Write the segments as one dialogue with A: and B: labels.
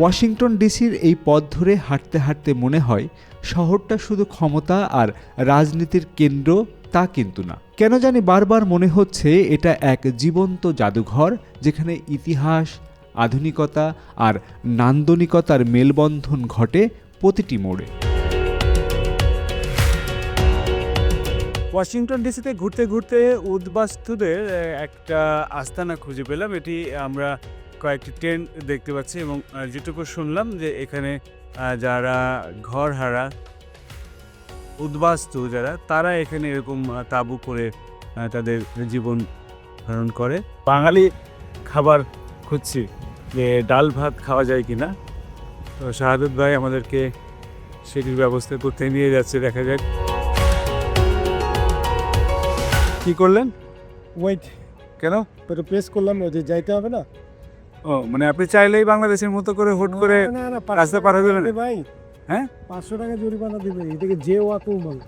A: Washington ডিসির এই পথ ধরে হাঁটতে হাঁটতে মনে হয়, শহরটা শুধু ক্ষমতা আর রাজনীতির কেন্দ্র তা কিন্তু না। কেন জানি বারবার মনে হচ্ছে এটা এক জীবন্ত জাদুঘর, যেখানে ইতিহাস, আধুনিকতা আর নান্দনিকতার মেলবন্ধন ঘটে প্রতিটি মোড়ে।
B: ওয়াশিংটন ডিসিতে ঘুরতে ঘুরতে উদ্বাস্তুদের একটা আস্তানা খুঁজে পেলাম। এটি আমরা কয়েকটি টেন্ট দেখতে পাচ্ছি এবং যেটুকু শুনলাম যে এখানে যারা ঘর হারা, উদ্বাস্তু যারা, তারা এখানে এরকম তাঁবু করে তাদের জীবন ধারণ করে। বাঙালি খাবার খুঁজছি যে ডাল ভাত খাওয়া যায় কি না তো শাহাদুত ভাই আমাদেরকে সেটির ব্যবস্থা করতে নিয়ে যাচ্ছে, দেখা যাক। কি করলেন?
C: ওয়েট
B: কেন?
C: প্রেস করলাম যে যাইতে হবে না?
B: ও মানে আপনি চাইলেই বাংলাদেশের মতো করে হুট করে
C: না, না,
B: রাস্তা পার হয়ে গেলেন?
C: ভাই।
B: হ্যাঁ?
C: পাঁচশো টাকা জরিমানা দিবে এটাকে যে ওয়াকু বল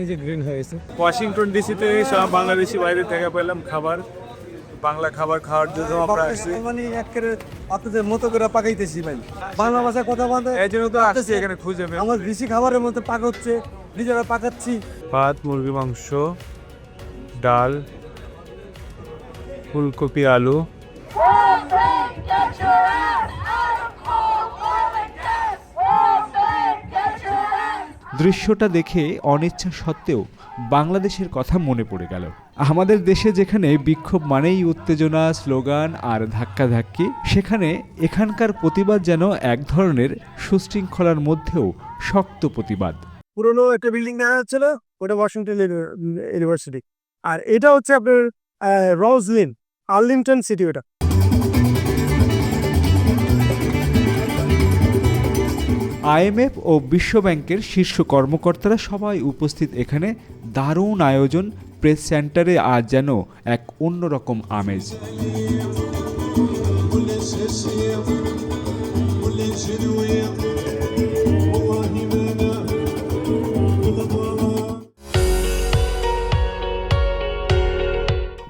C: এই যে গ্রিন হয়ে গেছে।
B: ওয়াশিংটন ডিসিতে সব বাংলাদেশি বাইরে থেকে পেলাম খাবার। বাংলা খাবার খাওয়ার জন্য আমরা আসছি।
C: মানে একেবারে আপনাদের মতো করে পাকাইতেছি ভাই। বাংলা ভাষায় কথা বলতে
B: এই জন্য তো আসছি এখানে খুঁজে
C: আমার দেশি খাবারের মধ্যে পাক হচ্ছে নিজেরা পাকাচ্ছি।
B: ভাত মুরগি মাংস ডাল ফুলকপি আলু।
A: দৃশ্যটা দেখে অনিচ্ছা সত্ত্বেও বাংলাদেশের কথা মনে পড়ে গেল। আমাদের দেশে যেখানে বিক্ষোভ মানেই উত্তেজনা, স্লোগান আর ধাক্কাধাক্কি, সেখানে এখানকার প্রতিবাদ যেন এক ধরনের সুশৃঙ্খলার মধ্যেও শক্ত প্রতিবাদ।
C: পুরনো একটা বিল্ডিং দেখা যাচ্ছে না ওটা ওয়াশিংটন ইউনিভার্সিটি আর এটা হচ্ছে আপনার রোজলিন আর্লিংটন সিটি ওটা।
A: আইএমএফ ও বিশ্বব্যাংকের শীর্ষ কর্মকর্তারা সবাই উপস্থিত এখানে। দারুণ আয়োজন। প্রেস সেন্টারে আজ যেন এক অন্যরকম আমেজ।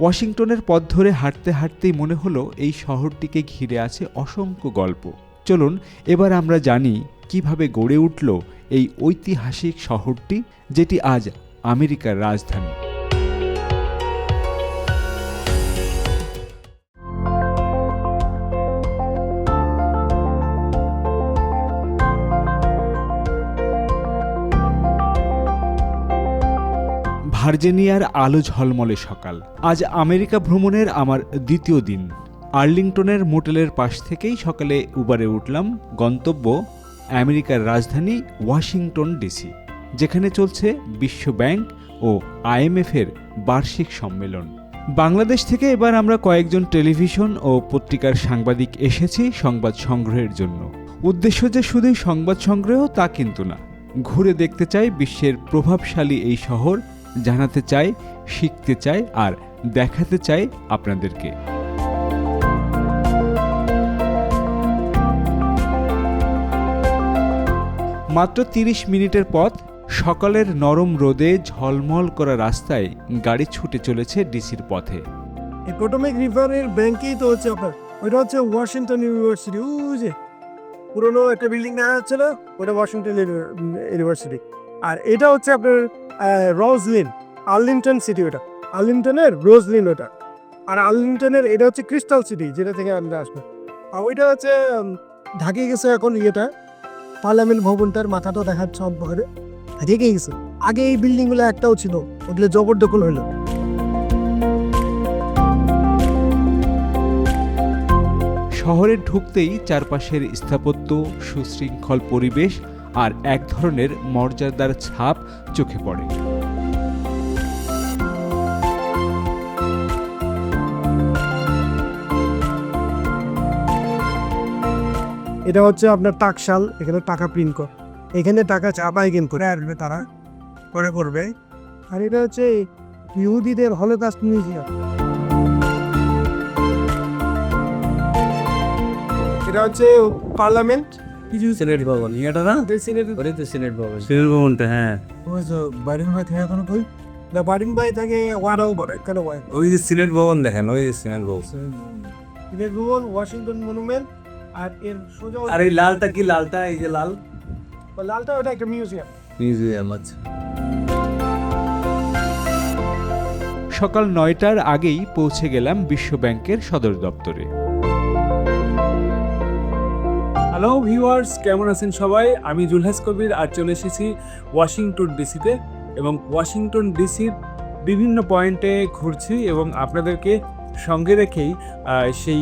A: ওয়াশিংটনের পথ ধরে হাঁটতে হাঁটতেই মনে হলো এই শহরটিকে ঘিরে আছে অসংখ্য গল্প। চলুন, এবার আমরা জানি কীভাবে গড়ে উঠল এই ঐতিহাসিক শহরটি, যেটি আজ আমেরিকার রাজধানী। ভার্জিনিয়ার আলো ঝলমলে সকাল। আজ আমেরিকা ভ্রমণের আমার দ্বিতীয় দিন। আর্লিংটনের মোটেলের পাশ থেকেই সকালে উবারে উঠলাম, গন্তব্য আমেরিকার রাজধানী ওয়াশিংটন ডিসি, যেখানে চলছে বিশ্ব ব্যাংক ও আইএমএফের বার্ষিক সম্মেলন। বাংলাদেশ থেকে এবার আমরা কয়েকজন টেলিভিশন ও পত্রিকার সাংবাদিক এসেছি সংবাদ সংগ্রহের জন্য। উদ্দেশ্য যে শুধুই সংবাদ সংগ্রহ তা কিন্তু না। ঘুরে দেখতে চাই বিশ্বের প্রভাবশালী এই শহর, জানাতে চাই, শিখতে চাই আর দেখাতে চাই আপনাদেরকে। মাত্র তিরিশ মিনিটের পথ সকালের নরম রোদে ঝলমল করা রাস্তায় গাড়ি ছুটে চলেছে ডিসির পথে।
C: পোটোমেক রিভারের ব্যাংকেই তো হচ্ছে আপনার, ওইটা হচ্ছে ওয়াশিংটন ইউনিভার্সিটি যে পুরনো একটা বিল্ডিং দেখা যাচ্ছে না? ওটা ওয়াশিংটন ইউনিভার্সিটি আর এটা হচ্ছে আপনার রোজলিন আর্লিংটন সিটি ওটা। আর্লিংটনের রোজলিন ওটা। আর আর্লিংটনের এটা হচ্ছে ক্রিস্টাল সিটি যেটা থেকে আমরা আসব। আর ওইটা হচ্ছে ঢাকে গেছে এখন ইয়েটা। পার্লামেন্ট ভবনটার মাথাটা দেখাচ্ছে অন্ধকারে। রেগে গেছে আগে এই বিল্ডিংগুলো একটাও ছিল, ওগুলো জবরদখল হলো।
A: শহরে ঢুকতেই চারপাশের স্থাপত্য, সুশৃঙ্খল পরিবেশ আর এক ধরনের মর্যাদার ছাপ চোখে পড়ে।
C: এটা হচ্ছে আপনার টাকশাল এখানে টাকা প্রিন্ট কর। এখানে টাকা চাপাই কিন্তু করে আসবে তারা করে করবে। আর এটা হচ্ছে ইহুদিদের হলোকাস্ট মিউজিয়াম। এটা হচ্ছে পার্লামেন্ট। কিছু
D: সিনেট ভবন এটা না?
C: সিনেট
D: ওটাই তো সিনেট ভবন।
B: সিনেট ভবনটা হ্যাঁ।
C: বাইরেন ভাই থাকে এখনও কই? না বারিন ভাই থাকে ওয়ারাও বলে কেন
D: ওই যে সিনেট ভবন দেখেন ওই যে সিনেট ভবন।
C: সিনেট ভবন ওয়াশিংটন মনুমেন্ট আর এর সোজা
D: আর এই লালটা কি লালটা? এই যে লাল।
C: লালটা ওটা একটা মিউজিয়াম।
D: মিউজিয়াম আচ্ছা।
A: সকাল নয়টার আগেই পৌঁছে গেলাম বিশ্ব ব্যাংকের সদর দপ্তরে।
B: হ্যালো ভিউয়ার্স কেমন আছেন সবাই? আমি জুলহাস কবির আর চলে এসেছি ওয়াশিংটন ডিসিতে এবং ওয়াশিংটন ডিসির বিভিন্ন পয়েন্টে ঘুরছি এবং আপনাদেরকে সঙ্গে রেখেই সেই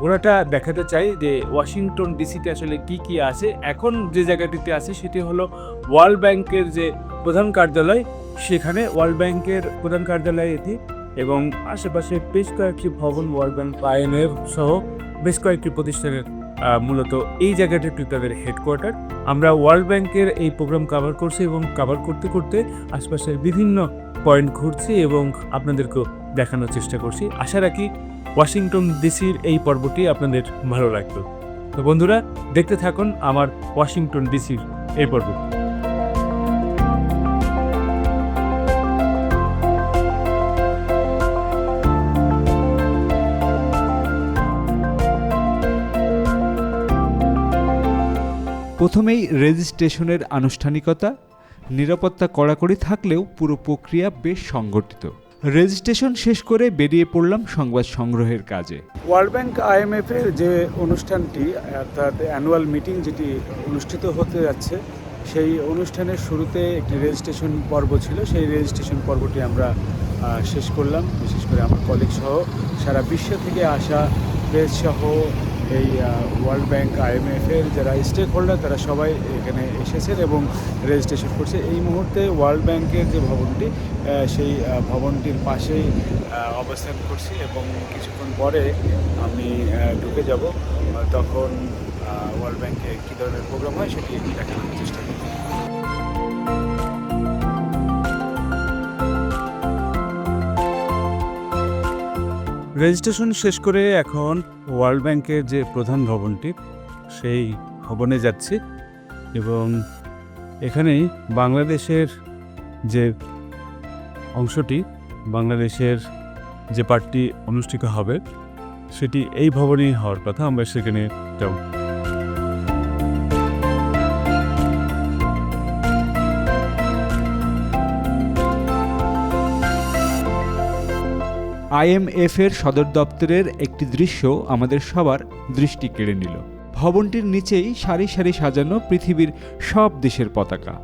B: ঘোরাটা দেখাতে চাই যে ওয়াশিংটন ডিসিতে আসলে কি কি আছে। এখন যে জায়গাটিতে আছে সেটি হলো ওয়ার্ল্ড ব্যাংকের যে প্রধান কার্যালয়, সেখানে ওয়ার্ল্ড ব্যাংকের প্রধান কার্যালয় এটি এবং আশেপাশে বেশ কয়েকটি ভবন ওয়ার্ল্ড ব্যাংক আইএমএফ সহ বেশ কয়েকটি প্রতিষ্ঠানের মূলত এই জায়গাটি তাদের হেডকোয়ার্টার আমরা ওয়ার্ল্ড ব্যাংকের এই প্রোগ্রাম কভার করছি এবং কভার করতে করতে আশপাশের বিভিন্ন পয়েন্ট ঘুরছি এবং আপনাদেরকেও দেখানোর চেষ্টা করছি। আশা রাখি ওয়াশিংটন ডিসির এই পর্বটি আপনাদের ভালো লাগবে। তো বন্ধুরা, দেখতে থাকুন আমার ওয়াশিংটন ডিসির এই পর্ব।
A: প্রথমেই রেজিস্ট্রেশনের আনুষ্ঠানিকতা নিরাপত্তা কড়াকড়ি থাকলেও পুরো প্রক্রিয়া বেশ সংগঠিত। রেজিস্ট্রেশন শেষ করে বেরিয়ে পড়লাম সংবাদ সংগ্রহের কাজে।
B: ওয়ার্ল্ড ব্যাংক আইএমএফ এর যে অনুষ্ঠানটি, অর্থাৎ অ্যানুয়াল মিটিং যেটি অনুষ্ঠিত হতে যাচ্ছে, সেই অনুষ্ঠানের শুরুতে একটি রেজিস্ট্রেশন পর্ব ছিল। সেই রেজিস্ট্রেশন পর্বটি আমরা শেষ করলাম। বিশেষ করে আমার কলিগ সহ সারা বিশ্ব থেকে আসা প্রেস সহ এই ওয়ার্ল্ড ব্যাংক আইএমএফের যারা স্টেক হোল্ডার তারা সবাই এখানে এসেছেন এবং রেজিস্ট্রেশন করছে। এই মুহূর্তে ওয়ার্ল্ড ব্যাংকের যে ভবনটি সেই ভবনটির পাশেই অবস্থান করছি এবং কিছুক্ষণ পরে আমি ঢুকে যাব। তখন ওয়ার্ল্ড ব্যাংকে কী ধরনের প্রোগ্রাম হয় সেটি দেখানোর চেষ্টা করব রেজিস্ট্রেশন শেষ করে এখন ওয়ার্ল্ড ব্যাংকের যে প্রধান ভবনটি, সেই ভবনে যাচ্ছি এবং এখানেই বাংলাদেশের যে অংশটি, বাংলাদেশের যে পার্টটি অনুষ্ঠিত হবে, সেটি এই ভবনেই হওয়ার কথা। আমরা সেখানে যাব।
A: আইএমএফ এর সদর দপ্তরের একটি দৃশ্য আমাদের সবার দৃষ্টি কেড়ে নিল। ভবনটির নিচেই সারি সারি সাজানো পৃথিবীর সব দেশের পতাকা।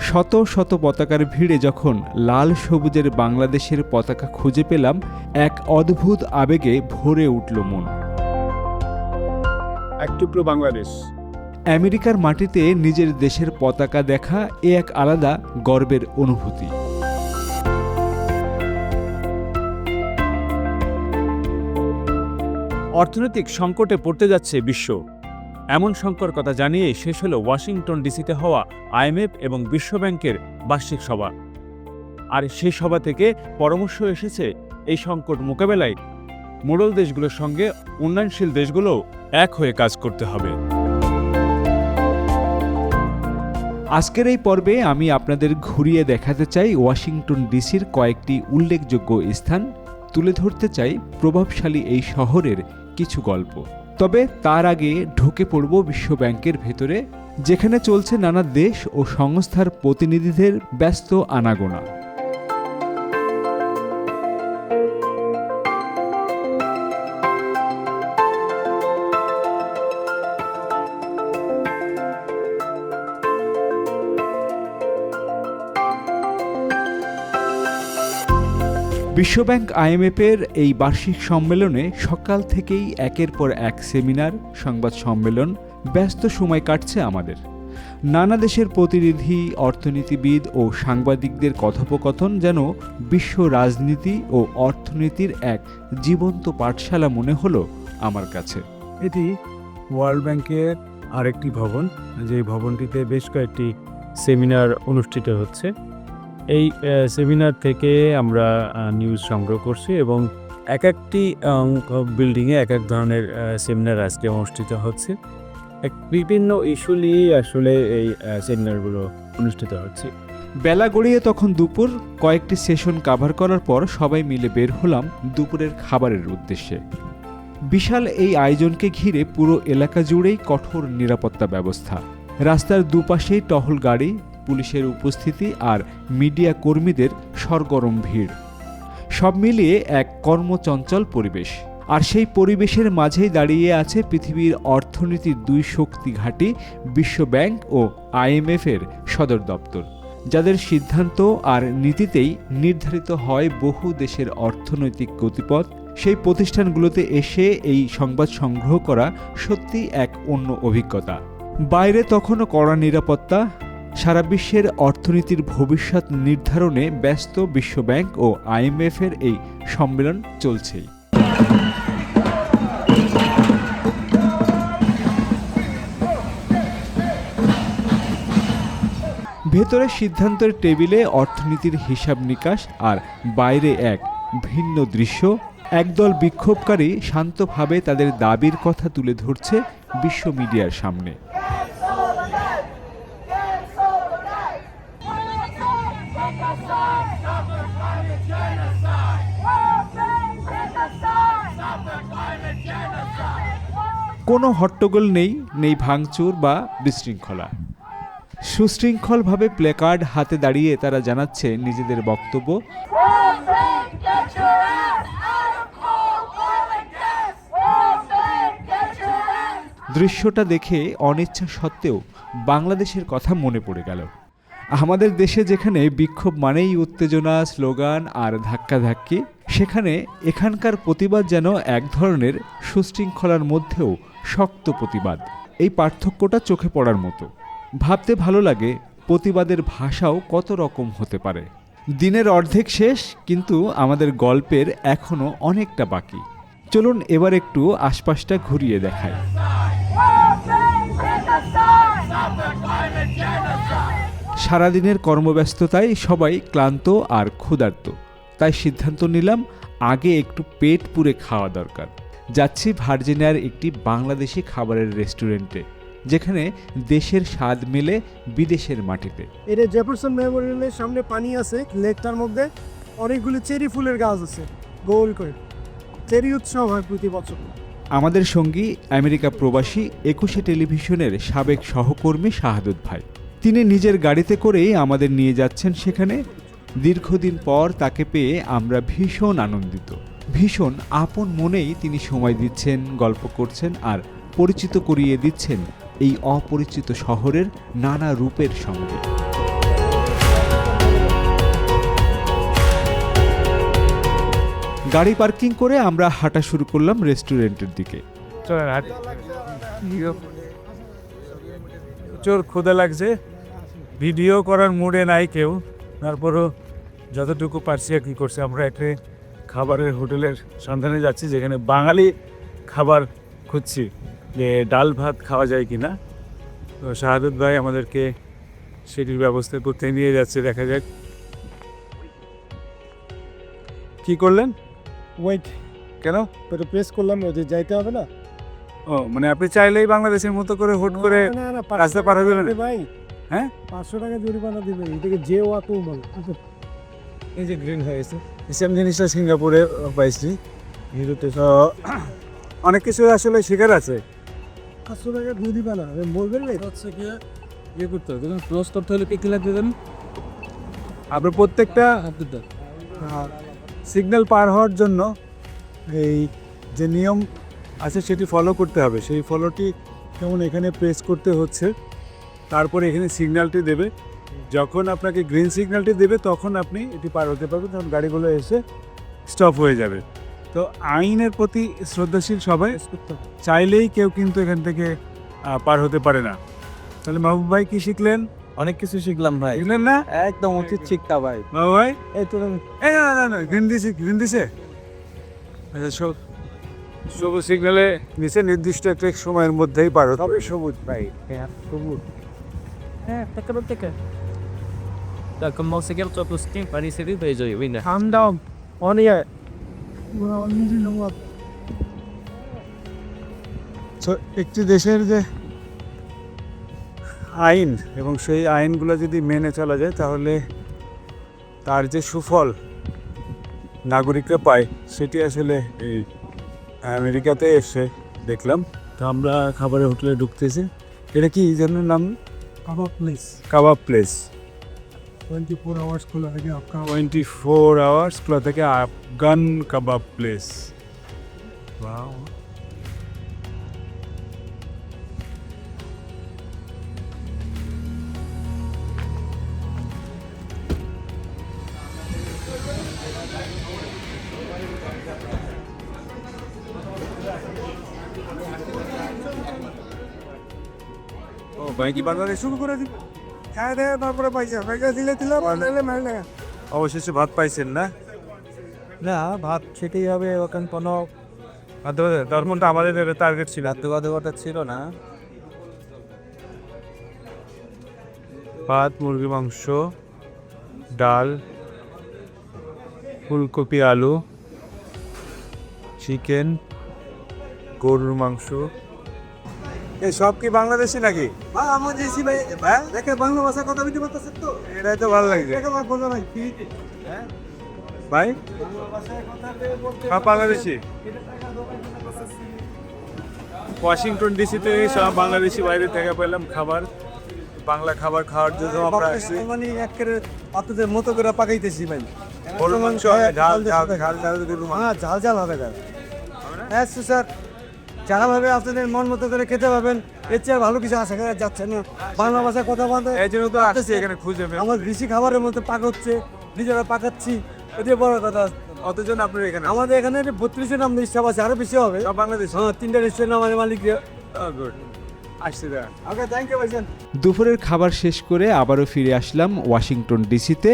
A: শত শত পতাকার ভিড়ে যখন লাল সবুজের বাংলাদেশের পতাকা খুঁজে পেলাম এক অদ্ভুত আবেগে ভরে উঠল মন।
B: বাংলাদেশ।
A: আমেরিকার মাটিতে নিজের দেশের পতাকা দেখা এ এক আলাদা গর্বের অনুভূতি।
B: অর্থনৈতিক সংকটে পড়তে যাচ্ছে বিশ্ব। এমন সংকট কথা জানিয়ে শেষ হল ওয়াশিংটন ডিসিতে হওয়া আইএমএফ এবং বিশ্বব্যাংকের বার্ষিক সভা। আর সেই সভা থেকে পরামর্শ এসেছে এই সংকট মোকাবেলায় মোড়ল দেশগুলোর সঙ্গে উন্নয়নশীল দেশগুলো এক হয়ে কাজ করতে হবে।
A: আজকের এই পর্বে আমি আপনাদের ঘুরিয়ে দেখাতে চাই ওয়াশিংটন ডিসির কয়েকটি উল্লেখযোগ্য স্থান। তুলে ধরতে চাই প্রভাবশালী এই শহরের কিছু গল্প। তবে তার আগে ঢুকে পড়ব বিশ্বব্যাংকের ভেতরে, যেখানে চলছে নানা দেশ ও সংস্থার প্রতিনিধিদের ব্যস্ত আনাগোনা। বিশ্বব্যাংক আইএমএফের এই বার্ষিক সম্মেলনে সকাল থেকেই একের পর এক সেমিনার, সংবাদ সম্মেলন, ব্যস্ত সময় কাটছে আমাদের। নানা দেশের প্রতিনিধি, অর্থনীতিবিদ ও সাংবাদিকদের কথোপকথন যেন বিশ্ব রাজনীতি ও অর্থনীতির এক জীবন্ত পাঠশালা মনে হলো আমার কাছে।
B: এটি ওয়ার্ল্ড ব্যাংকের আরেকটি ভবন, যে ভবনটিতে বেশ কয়েকটি সেমিনার অনুষ্ঠিত হচ্ছে। এই সেমিনার থেকে আমরা নিউজ সংগ্রহ করছি এবং এক একটি বিল্ডিংয়ে এক এক ধরনের সেমিনার আজকে অনুষ্ঠিত হচ্ছে। এক বিভিন্ন ইস্যু নিয়ে আসলে এই সেমিনারগুলো অনুষ্ঠিত হচ্ছে।
A: বেলা গড়িয়ে তখন দুপুর, কয়েকটি সেশন কাভার করার পর সবাই মিলে বের হলাম দুপুরের খাবারের উদ্দেশ্যে। বিশাল এই আয়োজনকে ঘিরে পুরো এলাকা জুড়েই কঠোর নিরাপত্তা ব্যবস্থা। রাস্তার দুপাশেই টহল গাড়ি পুলিশের উপস্থিতি আর মিডিয়া কর্মীদের সরগরম ভিড়। সব মিলিয়ে এক কর্মচঞ্চল পরিবেশ। আর সেই পরিবেশের মাঝেই দাঁড়িয়ে আছে পৃথিবীর অর্থনীতির দুই শক্তি ঘাঁটি বিশ্বব্যাংক ও আইএমএফের সদর দপ্তর। যাদের সিদ্ধান্ত আর নীতিতেই নির্ধারিত হয় বহু দেশের অর্থনৈতিক গতিপথ, সেই প্রতিষ্ঠানগুলোতে এসে এই সংবাদ সংগ্রহ করা সত্যি এক অন্য অভিজ্ঞতা। বাইরে তখনও কড়া নিরাপত্তা সারা বিশ্বের অর্থনীতির ভবিষ্যৎ নির্ধারণে ব্যস্ত বিশ্বব্যাংক ও আইএমএফের এই সম্মেলন চলছেই ভেতরে সিদ্ধান্তের টেবিলে অর্থনীতির হিসাব নিকাশ আর বাইরে এক ভিন্ন দৃশ্য। একদল বিক্ষোভকারী শান্তভাবে তাদের দাবির কথা তুলে ধরছে বিশ্ব মিডিয়ার সামনে। কোনো হট্টগোল নেই নেই ভাঙচুর বা বিশৃঙ্খলা সুশৃঙ্খলভাবে প্লেকার্ড হাতে দাঁড়িয়ে তারা জানাচ্ছে নিজেদের বক্তব্য. দৃশ্যটা দেখে অনিচ্ছা সত্ত্বেও বাংলাদেশের কথা মনে পড়ে গেল আমাদের দেশে যেখানে বিক্ষোভ মানেই উত্তেজনা, স্লোগান আর ধাক্কাধাক্কি, সেখানে এখানকার প্রতিবাদ যেন এক ধরনের সুশৃঙ্খলার মধ্যেও শক্ত প্রতিবাদ। এই পার্থক্যটা চোখে পড়ার মতো। ভাবতে ভালো লাগে প্রতিবাদের ভাষাও কত রকম হতে পারে। দিনের অর্ধেক শেষ, কিন্তু আমাদের গল্পের এখনও অনেকটা বাকি। চলুন এবার একটু আশপাশটা ঘুরিয়ে দেখায়. সারাদিনের কর্মব্যস্ততায় সবাই ক্লান্ত আর ক্ষুধার্ত। তাই সিদ্ধান্ত নিলাম, আগে একটু পেট পুরে খাওয়া দরকার। যাচ্ছি ভার্জিনিয়ার একটি বাংলাদেশি খাবারের রেস্টুরেন্টে যেখানে দেশের স্বাদ মেলে বিদেশের মাটিতে।
C: এটা জেফারসন মেমোরিয়ালের সামনে পানি আছে লেকটার মধ্যে অনেকগুলো চেরি ফুলের গাছ আছে গোল করে। চেরি উৎসব হয় প্রতি বছর।
A: আমাদের সঙ্গী আমেরিকা প্রবাসী একুশে টেলিভিশনের সাবেক সহকর্মী শাহাদুত ভাই। তিনি নিজের গাড়িতে করেই আমাদের নিয়ে যাচ্ছেন সেখানে। দীর্ঘদিন পর তাকে পেয়ে আমরা ভীষণ আনন্দিত। ভীষণ আপন মনেই তিনি সময় দিচ্ছেন, গল্প করছেন আর পরিচিত করিয়ে দিচ্ছেন এই অপরিচিত শহরের নানা রূপের সঙ্গে। গাড়ি পার্কিং করে আমরা হাঁটা শুরু করলাম রেস্টুরেন্টের দিকে।
B: প্রচুর ক্ষুদা লাগছে। ভিডিও করার মুডে নাই কেউ। তারপরও যতটুকু পারছি আর কি করছে, আমরা একটা খাবারের হোটেলের সন্ধানে যাচ্ছি যেখানে বাঙালি খাবার খুঁজছি যে ডাল ভাত খাওয়া যায় কি না তো শাহাদুত ভাই আমাদেরকে সেটির ব্যবস্থা করতে নিয়ে যাচ্ছে দেখা যাক। কি করলেন?
C: ওয়েট
B: কেন?
C: ওটা প্রেস করলাম যে যাইতে হবে না?
B: ও মানে আপনি চাইলেই বাংলাদেশের মতো করে হুট করে রাস্তা পার হয়ে?
C: ভাই।
B: হ্যাঁ?
C: পাঁচশো টাকা জরিমানা দিবে এটাকে যে ওয়া তো বল। এই যে গ্রিন হয়েছে
B: সেম জিনিসটা সিঙ্গাপুরে পাইছি। হিরোতে তো অনেক কিছু আসলে শেখার আছে।
C: পাঁচশো টাকা জরিমানা বলবেন না হচ্ছে কি
D: ইয়ে করতে হবে ক্লোজ করতে হলে কি লাগবে দেন
B: আপনার প্রত্যেকটা সিগন্যাল পার হওয়ার জন্য এই যে নিয়ম আছে সেটি ফলো করতে হবে। সেই ফলোটি যেমন এখানে প্রেস করতে হচ্ছে তারপরে এখানে সিগন্যালটি দেবে। যখন আপনাকে গ্রিন সিগন্যালটি দেবে তখন আপনি এটি পার হতে পারবেন তখন গাড়িগুলো এসে স্টপ হয়ে যাবে। তো আইনের প্রতি শ্রদ্ধাশীল সবাই চাইলেই কেউ কিন্তু এখান থেকে পার হতে পারে না। তাহলে মাহবুব ভাই কি শিখলেন?
D: অনেক কিছু শিখলাম ভাই।
B: শিখলেন না?
D: একদম উচিত শিক্ষা ভাই।
B: মাহবুব ভাই?
C: এই তো
B: এই না না না গ্রিন দিছে গ্রিন দিছে। আচ্ছা সব সবুজ সিগন্যালে নিচে নির্দিষ্ট একটা সময়ের মধ্যেই পার হতে হবে সবুজ ভাই হ্যাঁ সবুজ।
D: হ্যাঁ টাকা টাকা Da como se quer todo o tempo para ser beijo e vinda.
C: calm down. On here.
B: তো একটি দেশের যে আইন এবং সেই আইনগুলো যদি মেনে চলা যায় তাহলে তার যে সুফল নাগরিকরা পায় সেটি আসলে এই আমেরিকাতে এসে দেখলাম তো আমরা খাবারের হোটেলে ঢুকতেছি এটা কি যেন নাম
C: kabab place
B: kabab place
C: twenty four hours খোলা থাকে আফগান
B: টোয়েন্টি ফোর আওয়ার্স খোলা থেকে আফগান কাবাব প্লেস ও ভাই কি শুরু করে দিল
C: খায় দেয় তারপরে পয়সা পয়সা দিলে দিলে দিলে মার
B: অবশেষে ভাত পাইছেন না?
C: না ভাত খেতেই হবে ওখানে কোনো
B: তার মধ্যে আমাদের টার্গেট ছিল।
C: বাধ্যবাধকতা ছিল না।
B: ভাত মুরগি মাংস ডাল ফুলকপি আলু চিকেন গরুর মাংস সব কি বাংলাদেশি নাকি?
C: হ্যাঁ আমার দেশি ভাই। হ্যাঁ? দেখে বাংলা ভাষা কথা বলতে পারতেছেন তো?
B: এটাই তো ভালো লাগছে।
C: বোঝা নাই কি?
B: ভাই? সব বাংলাদেশি। ওয়াশিংটন ডিসিতে সব বাংলাদেশি বাইরে থেকে পেলাম খাবার। বাংলা খাবার খাওয়ার জন্য আমরা আসছি।
C: মানে একের আপনাদের মতো করে পাকাইতেছি ভাই।
B: ঝাল ঝাল ঝাল ঝাল
C: হ্যাঁ ঝাল ঝাল হবে স্যার। হ্যাঁ স্যার। যারা ভাবে আপনাদের মন মতো করে খেতে পাবেন এর চেয়ে ভালো কিছু আশা করা যাচ্ছে না। বাংলা ভাষায় কথা বলতে
B: এই জন্য তো আসছি এখানে খুঁজে পেয়ে।
C: আমার বেশি খাবারের মধ্যে পাক হচ্ছে নিজেরা পাকাচ্ছি এটাই বড় কথা।
B: অতজন আপনার এখানে?
C: আমাদের এখানে বত্রিশের নাম স্টাফ আছে আরও বেশি হবে।
B: বাংলাদেশ?
C: হ্যাঁ তিনটা রেস্টুরেন্ট আমাদের মালিক
B: গুড
A: দুপুরের খাবার শেষ করে আবারও ফিরে আসলাম ওয়াশিংটন ডিসিতে।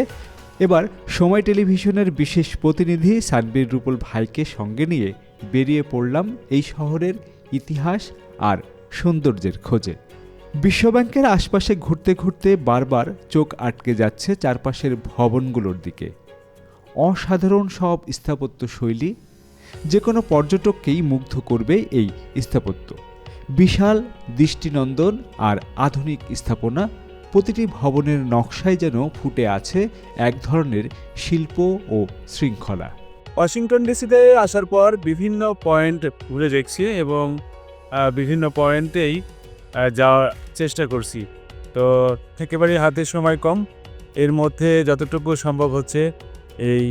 A: এবার সময় টেলিভিশনের বিশেষ প্রতিনিধি সানবীর রূপল ভাইকে সঙ্গে নিয়ে বেরিয়ে পড়লাম এই শহরের ইতিহাস আর সৌন্দর্যের খোঁজে। বিশ্বব্যাংকের আশপাশে ঘুরতে ঘুরতে বারবার চোখ আটকে যাচ্ছে চারপাশের ভবনগুলোর দিকে। অসাধারণ সব স্থাপত্য শৈলী যে কোনো পর্যটককেই মুগ্ধ করবে এই স্থাপত্য। বিশাল দৃষ্টিনন্দন আর আধুনিক স্থাপনা প্রতিটি ভবনের নকশায় যেন ফুটে আছে এক ধরনের শিল্প ও শৃঙ্খলা।
B: ওয়াশিংটন ডিসিতে আসার পর বিভিন্ন পয়েন্ট ঘুরে দেখছি এবং বিভিন্ন পয়েন্টেই যাওয়ার চেষ্টা করছি। তো একেবারে হাতে সময় কম। এর মধ্যে যতটুকু সম্ভব হচ্ছে এই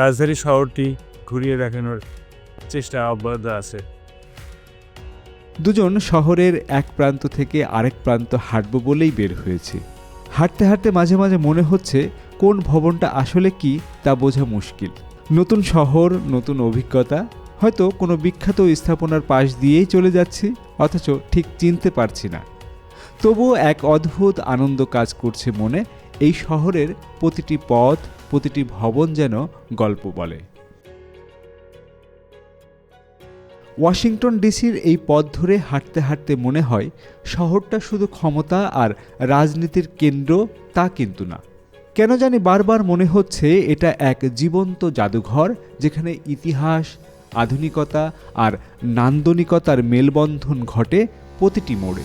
B: রাজধানী শহরটি ঘুরিয়ে দেখানোর চেষ্টা অব্যাহত আছে।
A: দুজন শহরের এক প্রান্ত থেকে আরেক প্রান্ত হাঁটব বলেই বের হয়েছে। হাঁটতে হাঁটতে মাঝে মাঝে মনে হচ্ছে কোন ভবনটা আসলে কি তা বোঝা মুশকিল। নতুন শহর, নতুন অভিজ্ঞতা, হয়তো কোনো বিখ্যাত স্থাপনার পাশ দিয়েই চলে যাচ্ছি, অথচ ঠিক চিনতে পারছি না। তবুও এক অদ্ভুত আনন্দ কাজ করছে মনে এই শহরের প্রতিটি পথ, প্রতিটি ভবন যেন গল্প বলে। ওয়াশিংটন ডিসির এই পথ ধরে হাঁটতে হাঁটতে মনে হয়, শহরটা শুধু ক্ষমতা আর রাজনীতির কেন্দ্র তা কিন্তু না। কেন জানি বারবার মনে হচ্ছে এটা এক জীবন্ত জাদুঘর যেখানে ইতিহাস, আধুনিকতা আর নান্দনিকতার মেলবন্ধন ঘটে প্রতিটি মোড়ে।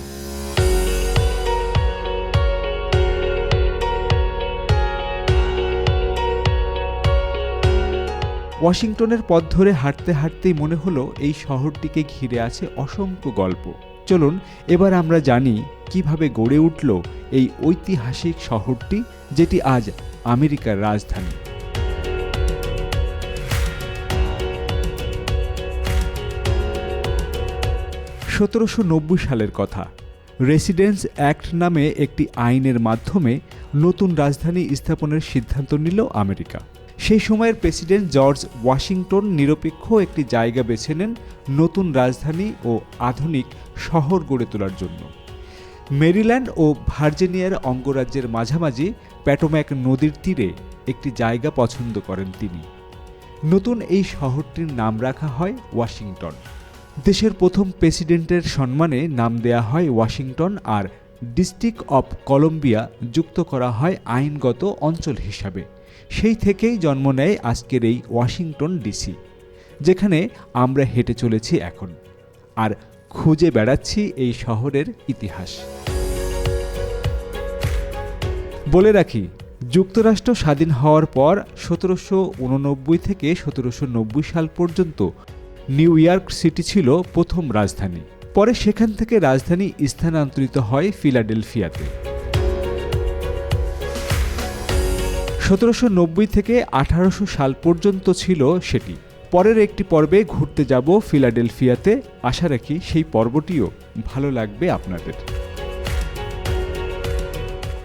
A: ওয়াশিংটনের পথ ধরে হাঁটতে হাঁটতেই মনে হলো এই শহরটিকে ঘিরে আছে অসংখ্য গল্প। চলুন, এবার আমরা জানি কীভাবে গড়ে উঠল এই ঐতিহাসিক শহরটি, যেটি আজ আমেরিকার রাজধানী। সতেরোশো নব্বই সালের কথা। রেসিডেন্স অ্যাক্ট নামে একটি আইনের মাধ্যমে নতুন রাজধানী স্থাপনের সিদ্ধান্ত নিল আমেরিকা। সেই সময়ের প্রেসিডেন্ট জর্জ ওয়াশিংটন নিরপেক্ষ একটি জায়গা বেছে নেন নতুন রাজধানী ও আধুনিক শহর গড়ে তোলার জন্য। মেরিল্যান্ড ও ভার্জিনিয়ার অঙ্গরাজ্যের মাঝামাঝি প্যাটোম্যাক নদীর তীরে একটি জায়গা পছন্দ করেন তিনি। নতুন এই শহরটির নাম রাখা হয় ওয়াশিংটন। দেশের প্রথম প্রেসিডেন্টের সম্মানে নাম দেয়া হয় ওয়াশিংটন আর ডিস্ট্রিক্ট অফ কলম্বিয়া যুক্ত করা হয় আইনগত অঞ্চল হিসাবে। সেই থেকেই জন্ম নেয় আজকের এই ওয়াশিংটন ডিসি, যেখানে আমরা হেঁটে চলেছি এখন আর খুঁজে বেড়াচ্ছি এই শহরের ইতিহাস। বলে রাখি, যুক্তরাষ্ট্র স্বাধীন হওয়ার পর সতেরোশো উননব্বই থেকে সতেরোশো নব্বই সাল পর্যন্ত নিউ ইয়র্ক সিটি ছিল প্রথম রাজধানী। পরে সেখান থেকে রাজধানী স্থানান্তরিত হয় ফিলাডেলফিয়াতে। সতেরোশো নব্বই থেকে আঠারোশো সাল পর্যন্ত ছিল সেটি। পরের একটি পর্বে ঘুরতে যাব ফিলাডেলফিয়াতে। আশা রাখি সেই পর্বটিও ভালো লাগবে আপনাদের।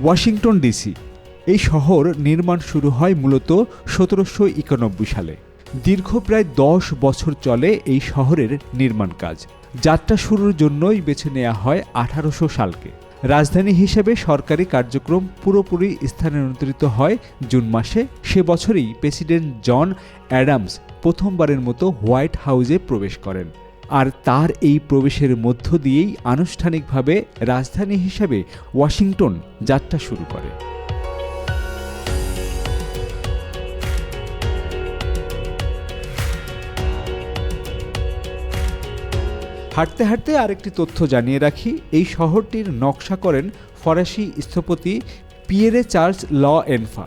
A: Washington DC. এই শহর নির্মাণ শুরু হয় মূলত সতেরোশো একানব্বই সালে। দীর্ঘ প্রায় দশ বছর চলে এই শহরের নির্মাণ কাজ। যাত্রা শুরুর জন্যই বেছে নেওয়া হয় আঠারোশো সালকে। রাজধানী হিসেবে সরকারি কার্যক্রম পুরোপুরি স্থানান্তরিত হয় জুন মাসে। সে বছরই প্রেসিডেন্ট জন অ্যাডামস প্রথমবারের মতো হোয়াইট হাউসে প্রবেশ করেন। আর তার এই প্রবেশের মধ্য দিয়েই আনুষ্ঠানিকভাবে রাজধানী হিসেবে ওয়াশিংটন যাত্রা শুরু করে। হাঁটতে হাঁটতে আরেকটি তথ্য জানিয়ে রাখি, এই শহরটির নকশা করেন ফরাসি স্থপতি পিয়েরে চার্লস ল এনফা।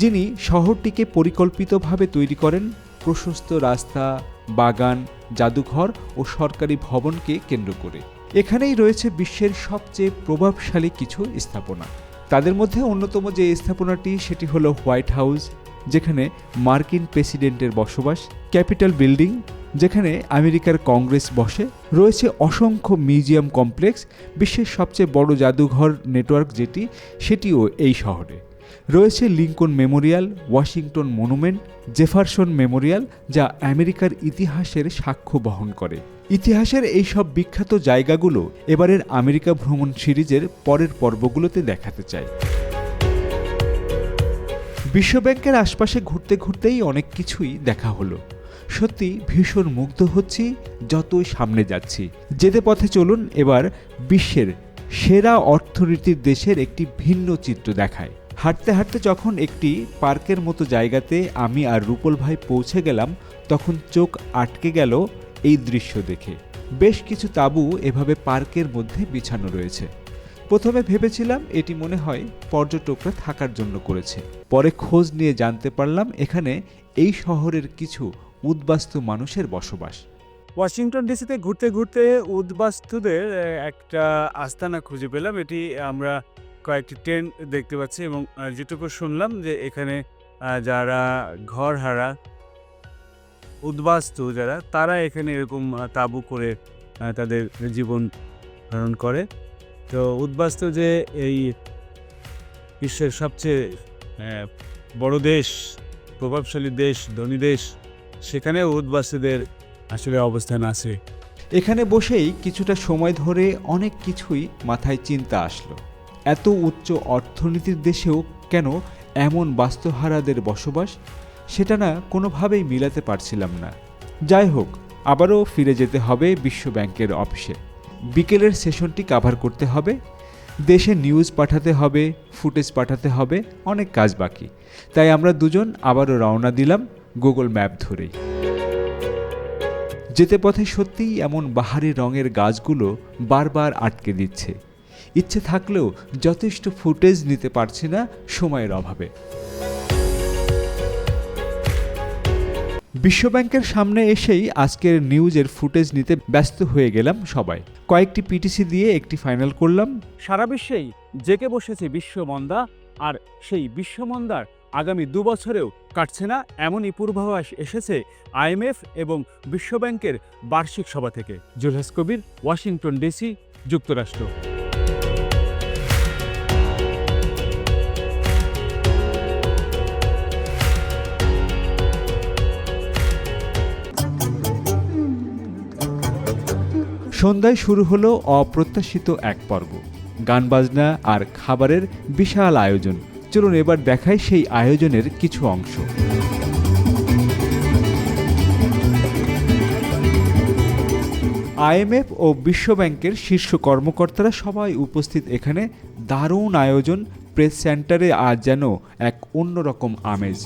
A: যিনি শহরটিকে পরিকল্পিতভাবে তৈরি করেন, প্রশস্ত রাস্তা, বাগান, জাদুঘর ও সরকারি ভবনকে কেন্দ্র করে। এখানেই রয়েছে বিশ্বের সবচেয়ে প্রভাবশালী কিছু স্থাপনা। তাদের মধ্যে অন্যতম যে স্থাপনাটি, সেটি হলো হোয়াইট হাউস যেখানে মার্কিন প্রেসিডেন্টের বসবাস, ক্যাপিটাল বিল্ডিং, যেখানে আমেরিকার কংগ্রেস বসে, রয়েছে অসংখ্য মিউজিয়াম কমপ্লেক্স, বিশ্বের সবচেয়ে বড় জাদুঘর নেটওয়ার্ক যেটি, সেটিও এই শহরে। রয়েছে Lincoln memorial, Washington monument, Jefferson memorial, যা আমেরিকার ইতিহাসের সাক্ষ্য বহন করে। ইতিহাসের এই সব বিখ্যাত জায়গাগুলো এবারের আমেরিকা ভ্রমণ সিরিজের পরের পর্বগুলোতে দেখাতে চাই। বিশ্বব্যাংকের আশপাশে ঘুরতে ঘুরতেই অনেক কিছুই দেখা হলো। সত্যি ভীষণ মুগ্ধ হচ্ছি, যতই সামনে যাচ্ছি। যেতে পথে চলুন, এবার বিশ্বের সেরা অর্থনীতির দেশের একটি ভিন্ন চিত্র দেখায় হাঁটতে হাঁটতে যখন একটি পার্কের মতো জায়গাতে আমি আর রূপল ভাই পৌঁছে গেলাম, তখন চোখ আটকে গেল এই দৃশ্য দেখে। বেশ কিছু তাঁবু এভাবে পার্কের মধ্যে বিছানো রয়েছে। প্রথমে ভেবেছিলাম এটি মনে হয় পর্যটকরা থাকার জন্য করেছে। পরে খোঁজ নিয়ে জানতে পারলাম এখানে এই শহরের কিছু উদ্বাস্তু মানুষের বসবাস।
B: ওয়াশিংটন ডিসিতে ঘুরতে ঘুরতে উদ্বাস্তুদের একটা আস্তানা খুঁজে পেলাম। এটি আমরা কয়েকটি টেন্ট দেখতে পাচ্ছি এবং যেটুকু শুনলাম যে এখানে যারা ঘর হারা উদ্বাস্তু যারা, তারা এখানে এরকম তাঁবু করে তাদের জীবন ধারণ করে। তো উদ্বাস্তু যে এই বিশ্বের সবচেয়ে বড় দেশ, প্রভাবশালী দেশ, ধনী দেশ সেখানে উদ্বাস্তুদের আসলে অবস্থান আছে।
A: এখানে বসেই কিছুটা সময় ধরে অনেক কিছুই মাথায় চিন্তা আসলো। এত উচ্চ অর্থনীতির দেশেও কেন এমন বাস্তুহারাদের বসবাস, সেটা না কোনোভাবেই মিলাতে পারছিলাম না। যাই হোক, আবারও ফিরে যেতে হবে বিশ্ব ব্যাংকের অফিসে। বিকেলের সেশনটি কাভার করতে হবে, দেশে নিউজ পাঠাতে হবে ফুটেজ পাঠাতে হবে, অনেক কাজ বাকি। তাই আমরা দুজন আবারও রওনা দিলাম গুগল ম্যাপ ধরেই। যেতে পথে সত্যিই এমন বাহারি রঙের গাছগুলো বারবার আটকে দিচ্ছে। ইচ্ছে থাকলেও যথেষ্ট ফুটেজ নিতে পারছি না সময়ের অভাবে। বিশ্বব্যাংকের সামনে এসেই আজকের নিউজের ফুটেজ নিতে ব্যস্ত হয়ে গেলাম সবাই। কয়েকটি পিটিসি দিয়ে একটি ফাইনাল করলাম।
B: সারা বিশ্বেই জেকে বসেছে বিশ্বমন্দা, আর সেই বিশ্বমন্দার আগামী দু বছরেও কাটছে না এমনই পূর্বাভাস এসেছে আইএমএফ এবং বিশ্বব্যাংকের বার্ষিক সভা থেকে। জুলহাস কবির, ওয়াশিংটন ডিসি, যুক্তরাষ্ট্র।
A: সন্ধ্যায় শুরু হলো অপ্রত্যাশিত এক পর্ব। গান বাজনা আর খাবারের বিশাল আয়োজন। চলুন এবার দেখাই সেই আয়োজনের কিছু অংশ। আইএমএফ ও বিশ্বব্যাংকের শীর্ষ কর্মকর্তারা সবাই উপস্থিত এখানে। দারুণ আয়োজন। প্রেস সেন্টারে আজ যেন এক অন্যরকম আমেজ।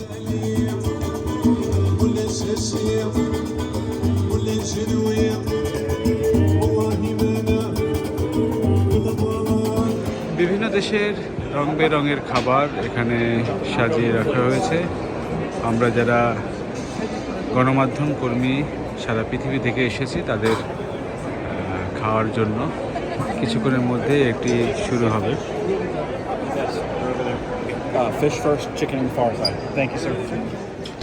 B: বিভিন্ন দেশের রং বেরঙের খাবার এখানে সাজিয়ে রাখা হয়েছে আমরা যারা গণমাধ্যম কর্মী সারা পৃথিবী থেকে এসেছি তাদের খাওয়ার জন্য কিছুক্ষণের মধ্যে একটি শুরু হবে
E: Uh, fish first, chicken far side. Thank.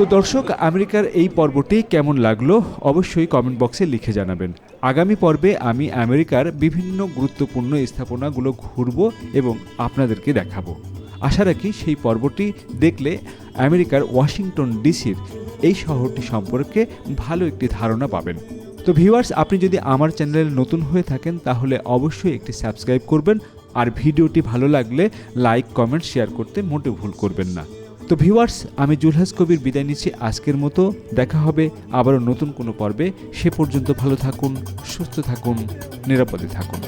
A: তো দর্শক, আমেরিকার এই পর্বটি কেমন লাগল অবশ্যই কমেন্ট বক্সে লিখে জানাবেন। আগামী পর্বে আমি আমেরিকার বিভিন্ন গুরুত্বপূর্ণ স্থাপনাগুলো ঘুরব এবং আপনাদেরকে দেখাবো। আশা রাখি সেই পর্বটি দেখলে আমেরিকার ওয়াশিংটন ডিসির এই শহরটি সম্পর্কে ভালো একটি ধারণা পাবেন। তো ভিউয়ার্স, আপনি যদি আমার চ্যানেলে নতুন হয়ে থাকেন, তাহলে অবশ্যই একটি সাবস্ক্রাইব করবেন। আর ভিডিওটি ভালো লাগলে লাইক, কমেন্ট, শেয়ার করতে মোটেও ভুল করবেন না। তো ভিউয়ার্স আমি জুলহাস কবির বিদায় নিচ্ছি আজকের মতো। দেখা হবে আবারও নতুন কোনো পর্বে। সে পর্যন্ত ভালো থাকুন সুস্থ থাকুন নিরাপদে থাকুন।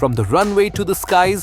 F: From the runway to the skies,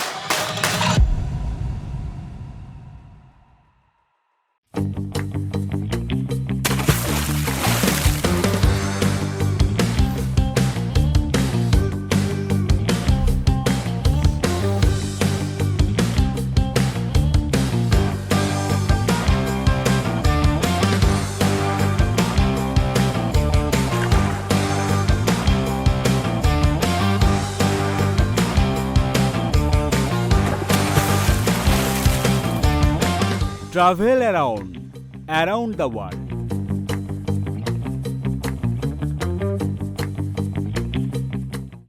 A: Travel around around the world